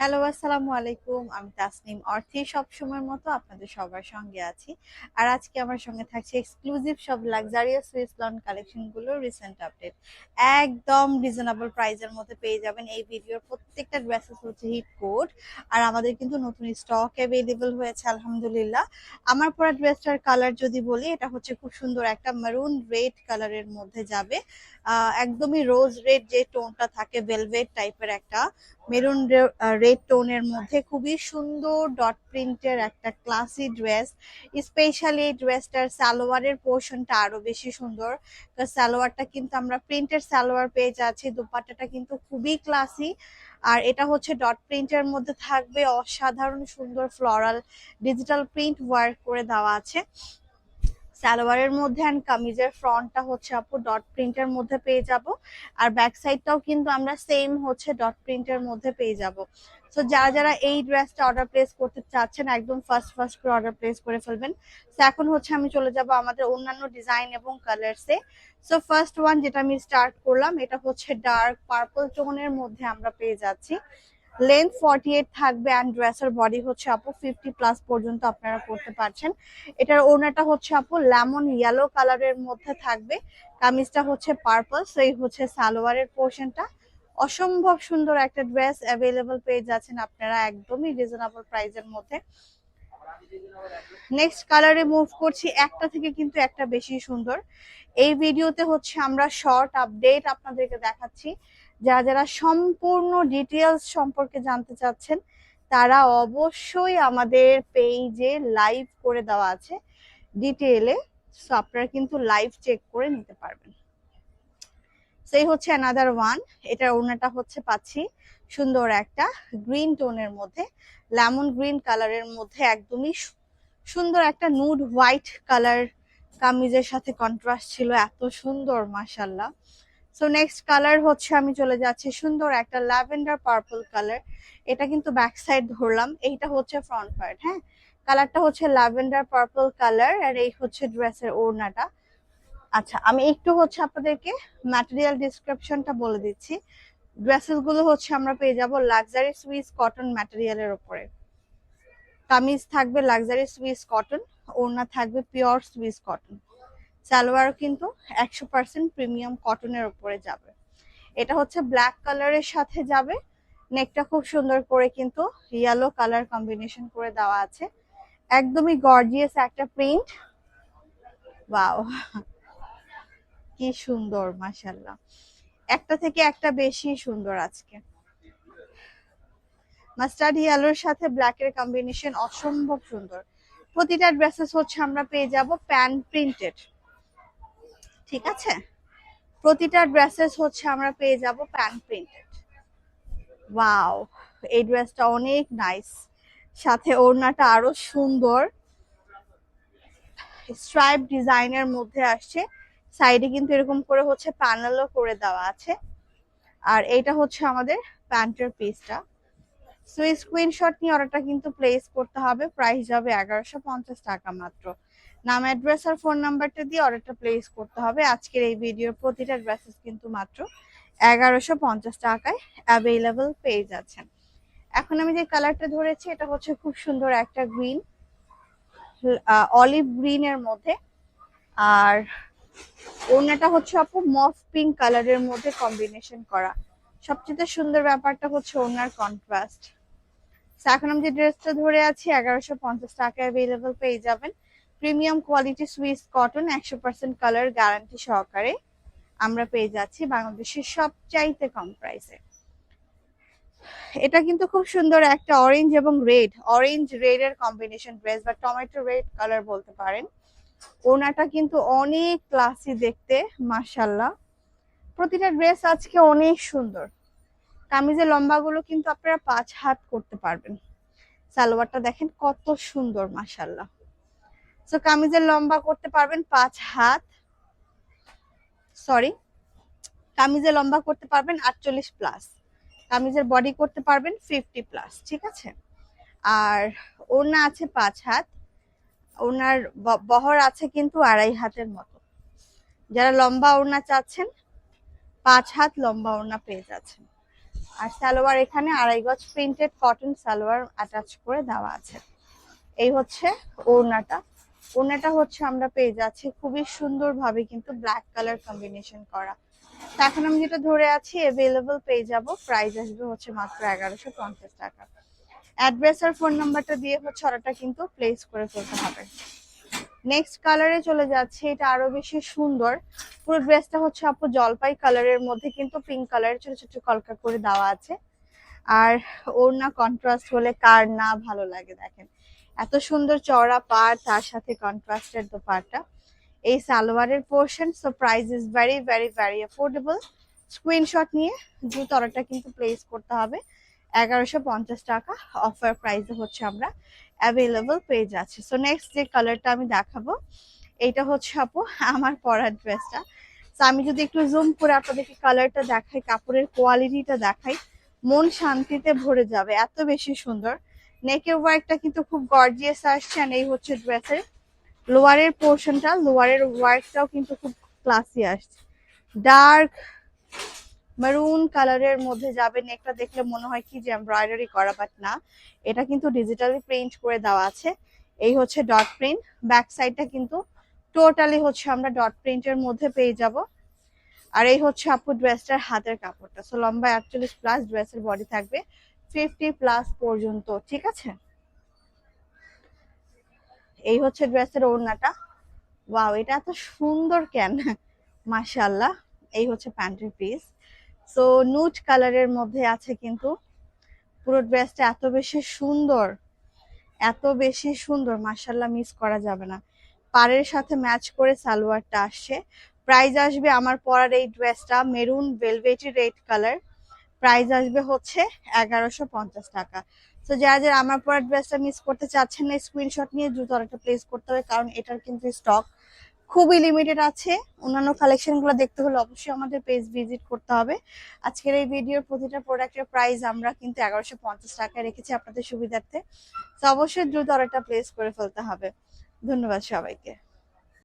Hello, আসসালামু আলাইকুম। আমি তাসনিম অর্থী সবসময়ের মতো আপনাদের সবার সঙ্গে আছি। আর আজকে আমার সঙ্গে থাকছে এক্সক্লুসিভ সব লাক্সারিয়াস সুইস লন কালেকশনগুলো রিসেন্ট আপডেট একদম রিজনেবল প্রাইজের মধ্যে পেয়ে যাবেন এই ভিডিওর প্রত্যেকটা ড্রেসেস হচ্ছে হিট কোড আর আমাদের কিন্তু নতুন স্টক অ্যাভেলেবল হয়েছে, আলহামদুলিল্লাহ। আমার পরা ড্রেসটার কালার যদি বলি, এটা হচ্ছে খুব সুন্দর একটা মারুন রেড কালারের মধ্যে যাবে। একদমই রোজ রেড যে টোনটা থাকে ভেলভেট টাইপের একটা। মেরুন রেড টোনের মধ্যে খুবই সুন্দর ডট প্রিন্টের একটা ক্লাসি ড্রেস, স্পেশালি এই ড্রেসটার সালোয়ারের পোর্শনটা আরও বেশি সুন্দর। সালোয়ারটা কিন্তু আমরা প্রিন্টের সালোয়ার পেয়ে যাচ্ছি, দুপাট্টাটা কিন্তু খুবই ক্লাসি। আর এটা হচ্ছে ডট প্রিন্টের মধ্যে থাকবে অসাধারণ সুন্দর ফ্লোরাল ডিজিটাল প্রিন্ট ওয়ার্ক করে দেওয়া আছে। সালোয়ারের মধ্যে অ্যান্ড কামিজের ফ্রন্টটা হচ্ছে আপু ডট প্রিন্টের মধ্যে পেয়ে যাব। আর ব্যাক সাইডটাও কিন্তু আমরা সেম হচ্ছে ডট প্রিন্টের মধ্যে পেয়ে যাব। সো যারা যারা এই ড্রেসটা অর্ডার প্লেস করতে চাচ্ছেন, একদম ফার্স্ট ফার্স্ট করে অর্ডার প্লেস করে ফেলবেন। তো এখন হচ্ছে আমি চলে যাব আমাদের অন্যান্য ডিজাইন এবং কালারসে সো ফার্স্ট ওয়ান যেটা আমি স্টার্ট করলাম, এটা হচ্ছে ডার্ক পার্পল টোনের মধ্যে আমরা পেয়ে যাচ্ছি। লেন্থ ফর্টি এইট থাকবে অ্যান্ড ড্রেসের বডি হচ্ছে আপু ফিফটি প্লাস পর্যন্ত আপনারা করতে পারছেন। এটার ওড়নাটা হচ্ছে আপু লেমন ইয়েলো কালারের মধ্যে থাকবে। কামিজটা হচ্ছে পার্পল সেই হচ্ছে সালোয়ারের পোর্শনটা অসম্ভব সুন্দর একটা ড্রেস অ্যাভেলেবল পেয়ে যাচ্ছেন আপনারা একদমই রিজনেবল প্রাইসের মধ্যে। নেক্সট কালারে মুভ করছি, একটা থেকে কিন্তু একটা বেশি সুন্দর। এই ভিডিওতে হচ্ছে আমরা শর্ট আপডেট আপনাদেরকে দেখাচ্ছি। যারা যারা সম্পূর্ণ ডিটেলস সম্পর্কে জানতে চাচ্ছেন, তারা অবশ্যই আমাদের পেজে লাইভ করে দেওয়া আছে। ডিটেলে সো আপনারা কিন্তু লাইভ চেক করে নিতে পারবেন। সেই হচ্ছে অ্যানাদার ওয়ান এটার ওনাটা হচ্ছে পাচ্ছি সুন্দর একটা গ্রিন টোনের মধ্যে লেমন গ্রিন কালারের মধ্যে একদমই সুন্দর একটা নুড হোয়াইট কালার কামিজের সাথে কন্ট্রাস্ট ছিল, এত সুন্দর মাশাল্লাহ সো নেক্সট কালার হচ্ছে আমি চলে যাচ্ছি, সুন্দর একটা ল্যাভেন্ডার পার্পল কালার এটা কিন্তু ব্যাক সাইড ধরলাম, এইটা হচ্ছে ফ্রন্ট পার্ট হ্যাঁ? কালারটা হচ্ছে ল্যাভেন্ডার পার্পল কালার আর এই হচ্ছে ড্রেসের ওড়নাটা। আচ্ছা আমি একটু হচ্ছে আপনাদেরকে ম্যাটেরিয়াল ডিসক্রিপশনটা বলে দিচ্ছি। ড্রেসেসগুলো হচ্ছে আমরা পেয়ে যাব লাক্সারি সুইস কটন ম্যাটেরিয়ালের উপরে। কামিজ থাকবে লাক্সারি সুইস কটন ওড়না থাকবে পিওর সুইস কটন সালোয়ার কিন্তু একশো পার্সেন্ট প্রিমিয়াম কটনের উপরে যাবে। এটা হচ্ছে ব্ল্যাক কালারের সাথে যাবে। নেকটা খুব সুন্দর করে কিন্তু ইয়েলো কালার কম্বিনেশন করে দেওয়া আছে। একদমই গর্জিয়াস একটা প্রিন্ট ওয়াও কি সুন্দর মাশাল্লাহ একটা থেকে একটা বেশি সুন্দর আজকে। মাস্টার্ড ইয়েলোর সাথে ব্ল্যাকের কম্বিনেশন অসম্ভব সুন্দর। প্রতিটা ড্রেসেস হচ্ছে আমরা পেয়ে যাব প্যান প্রিন্টেড ঠিক আছে? প্রতিটা ড্রেসেস হচ্ছে আমরা পেয়ে যাব প্যান প্রিন্টেড ওয়াও এই ড্রেসটা অনেক নাইস সাথে ওড়নাটা আরও সুন্দর। স্ট্রাইপ ডিজাইনের মধ্যে আসছে। সাইডে কিন্তু এরকম করে হচ্ছে প্যানেলও করে দেওয়া আছে। আর এইটা হচ্ছে আমাদের প্যান্টের পিসটা সো এই স্ক্রিনশট নিয়ে অর্ডারটা কিন্তু প্লেস করতে হবে। প্রাইস যাবে এগারোশো টাকা মাত্র। নাম অ্যাড্রেস আর ফোন নাম্বারটা দিয়ে অর্ডারটা প্লেস করতে হবে। আজকের এই ভিডিওর প্রতিটা ড্রেসেস কিন্তু মাত্র এগারোশো পঞ্চাশ টাকায় অ্যাভেলেবল পেয়ে যাচ্ছেন। এখন আমি যে কালারটা ধরেছি, এটা হচ্ছে খুব সুন্দর একটা গ্রিন অলিভ গ্রিনের মধ্যে। আর ওড়নাটা হচ্ছে আপু মফ পিঙ্ক কালারের মধ্যে কম্বিনেশন করা। সবচেয়ে সুন্দর ব্যাপারটা হচ্ছে ওনার কন্ট্রাস্ট এখন আমি যে ড্রেসটা ধরে আছি, এগারোশো পঞ্চাশ টাকা অ্যাভেলেবল পেয়ে যাবেন। প্রিমিয়াম কোয়ালিটি সুইস কটন একশো পার্সেন্ট কালার গ্যারান্টি সহকারে আমরা পেয়ে যাচ্ছি বাংলাদেশের সবচাইতে কম প্রাইসে। এটা কিন্তু খুব সুন্দর একটা অরেঞ্জ এবং রেড অরেঞ্জ রেড এর কম্বিনেশন ড্রেস বা টমেটো রেড কালার বলতে পারেন। ওনাটা কিন্তু অনেক ক্লাসি দেখতে মাশাল্লাহ প্রতিটা ড্রেস আজকে অনেক সুন্দর। কামিজের লম্বাগুলো কিন্তু আপনারা পাঁচ হাত করতে পারবেন। সালোয়ারটা দেখেন কত সুন্দর মাশাল্লাহ তো কামিজের লম্বা করতে পারবেন পাঁচ হাত। সরি কামিজের লম্বা করতে পারবেন আটচল্লিশ প্লাস কামিজের বডি করতে পারবেন ফিফটি প্লাস ঠিক আছে? আর ওড়না আছে পাঁচ হাত। ওনার বহর আছে কিন্তু আড়াই হাতের মতো। যারা লম্বা ওড়না চাচ্ছেন, পাঁচ হাত লম্বা ওড়না পেয়ে যাচ্ছেন। আর সালোয়ার এখানে আড়াই গজ প্রিন্টেড কটন সালোয়ার অ্যাটাচ করে দেওয়া আছে। এই হচ্ছে ওড়নাটা। ওড়নাটা হচ্ছে আমরা পেয়ে যাচ্ছি খুবই সুন্দরভাবে কিন্তু ব্ল্যাক কালার কম্বিনেশন করা। এখন আমি যেটা ধরে আছি অ্যাভেলেবল পেয়ে যাব। প্রাইস আসবে হচ্ছে মাত্র এগারোশো পঞ্চাশ টাকা। অ্যাড্রেস আর ফোন নাম্বারটা দিয়ে হচ্ছে অর্ডারটা কিন্তু প্লেস করে ফেলতে হবে। নেক্সট কালারে চলে যাচ্ছে। এটা আরও বেশি সুন্দর। পুরো ড্রেসটা হচ্ছে আপু জলপাই কালারের মধ্যে কিন্তু পিঙ্ক কালারের ছোট ছোট কলকা করে দেওয়া আছে। আর ওর না কন্ট্রাস্ট হলে কার না ভালো লাগে দেখেন। এত সুন্দর চওড়া পার তার সাথে কন্ট্রাস্টের দোপাট্টা। এই সালোয়ারের portion so price is very very very affordable screenshot নিয়ে দ্রুত কিন্তু প্লেস করতে হবে। এগারোশো পঞ্চাশ টাকা অফার প্রাইসে হচ্ছে আমরা অ্যাভেলেবল পেয়ে যাচ্ছি। সো নেক্সট যে কালারটা আমি দেখাবো এইটা হচ্ছে আপু আমার পরার ড্রেসটা তো আমি যদি একটু জুম করে আপনাদেরকে কালারটা দেখাই, কাপড়ের কোয়ালিটিটা দেখাই, মন শান্তিতে ভরে যাবে, এত বেশি সুন্দর। নেকের ওয়ার্কটা কিন্তু খুব গর্জিয়াস আসছে এই হচ্ছে ড্রেসের লোয়ারের পোর্শনটা লোয়ারের ওয়ার্কটাও কিন্তু খুব ক্লাসি আসছে। ডার্ক মেরুন কালারের মধ্যে যাবে নেকটা দেখলে মনে হয় কি যে এমব্রয়ডারি করা বাট না। এটা কিন্তু ডিজিটালি প্রিন্ট করে দেওয়া আছে। এই হচ্ছে ডট প্রিন্ট ব্যাক সাইডটা কিন্তু টোটালি হচ্ছে আমরা ডট প্রিন্টের মধ্যে পেয়ে যাব। আর এই হচ্ছে আপু ড্রেসটার হাতের কাপড়টা। সো লম্বা একচল্লিশ প্লাস ড্রেসের বডি থাকবে। ফিফটি প্লাস পর্যন্ত, ঠিক আছে? এই হচ্ছে ড্রেসের ওড়নাটা। ওয়াও এটা এত সুন্দর কেন? মাশাল্লাহ এই হচ্ছে প্যান্টের পিস সো নুট কালারের মধ্যে আছে কিন্তু পুরো ড্রেসটা এত বেশি সুন্দর, এত বেশি সুন্দর মাশাল্লাহ মিস করা যাবে না। পাড়ের সাথে ম্যাচ করে সালোয়ারটা আসছে। প্রাইস আসবে আমার পরার এই ড্রেসটা maroon velvety red colour price আসবে হচ্ছে এগারোশো পঞ্চাশ টাকা। তো যারা যারা আমার পরার ড্রেসটা মিস করতে চাচ্ছেন না স্ক্রিনশট নিয়ে দ্রুত একটা প্লেস করতে হবে, কারণ এটার কিন্তু স্টক খুবই লিমিটেড আছে। অন্যান্য কালেকশনগুলো দেখতে হলে অবশ্যই আমাদের পেজ ভিজিট করতে হবে। আজকের এই ভিডিওর প্রতিটা প্রোডাক্টের প্রাইস আমরা কিন্তু এগারোশো পঞ্চাশ টাকায় রেখেছি আপনাদের সুবিধার্থে। তো অবশ্যই দ্রুত অর্ডারটা প্লেস করে ফেলতে হবে। ধন্যবাদ সবাইকে।